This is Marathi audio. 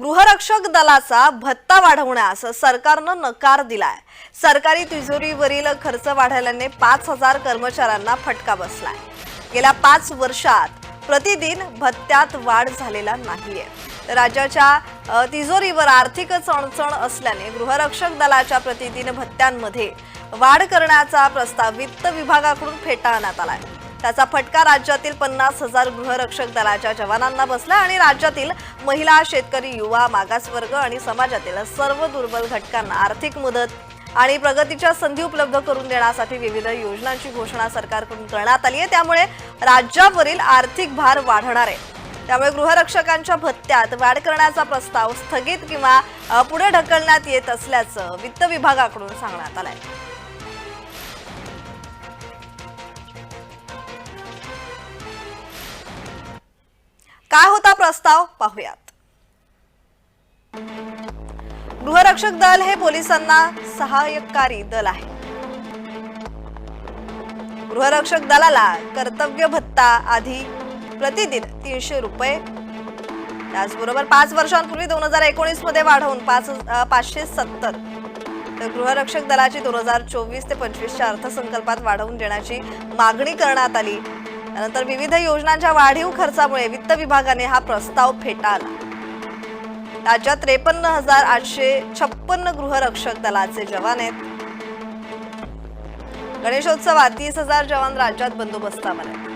गृहरक्षक दलाचा भत्ता वाढवण्यास सरकारनं नकार दिलाय. सरकारी तिजोरीवरील खर्च वाढवल्याने पाच हजार कर्मचाऱ्यांना फटका बसलाय. गेल्या पाच वर्षात प्रतिदिन भत्त्यात वाढ झालेला नाहीये. राज्याच्या तिजोरीवर आर्थिक चणचण असल्याने गृहरक्षक दलाच्या प्रतिदिन भत्त्यांमध्ये वाढ करण्याचा प्रस्ताव वित्त विभागाकडून फेटाळण्यात आलाय. त्याचा फटका राज्यातील पन्नास हजार गृहरक्षक दलाच्या जवानांना बसला आणि राज्यातील महिला शेतकरी युवा मागासवर्ग आणि समाजातील सर्व दुर्बल घटकांना आर्थिक मदत आणि प्रगतीच्या संधी उपलब्ध करून देण्यासाठी विविध योजनांची घोषणा सरकारकडून करण्यात आली आहे. त्यामुळे राज्यावरील आर्थिक भार वाढणार आहे. त्यामुळे गृहरक्षकांच्या भत्त्यात वाढ करण्याचा प्रस्ताव स्थगित किंवा पुढे ढकलण्यात येत असल्याचं वित्त विभागाकडून सांगण्यात आलंय. काय होता प्रस्ताव? पाहूयात. गृहरक्षक दल हे पोलिसांना सहाय्यकारी दल आहे. गृहरक्षक दलाला कर्तव्य भत्ता आधी प्रतिदिन तीनशे रुपये. त्याचबरोबर पाच वर्षांपूर्वी दोन हजार एकोणीसमध्ये वाढवून पाच पाचशे सत्तर. तर गृहरक्षक दलाची दोन हजार चोवीस ते पंचवीसच्या अर्थसंकल्पात वाढवून देण्याची मागणी करण्यात आली. त्यानंतर विविध योजनांच्या वाढीव खर्चामुळे वित्त विभागाने हा प्रस्ताव फेटाळला. राज्यात त्रेपन्न हजार आठशे छप्पन्न गृहरक्षक दलाचे जवान आहेत. गणेशोत्सवात तीस हजार जवान राज्यात बंदोबस्तावर आहेत.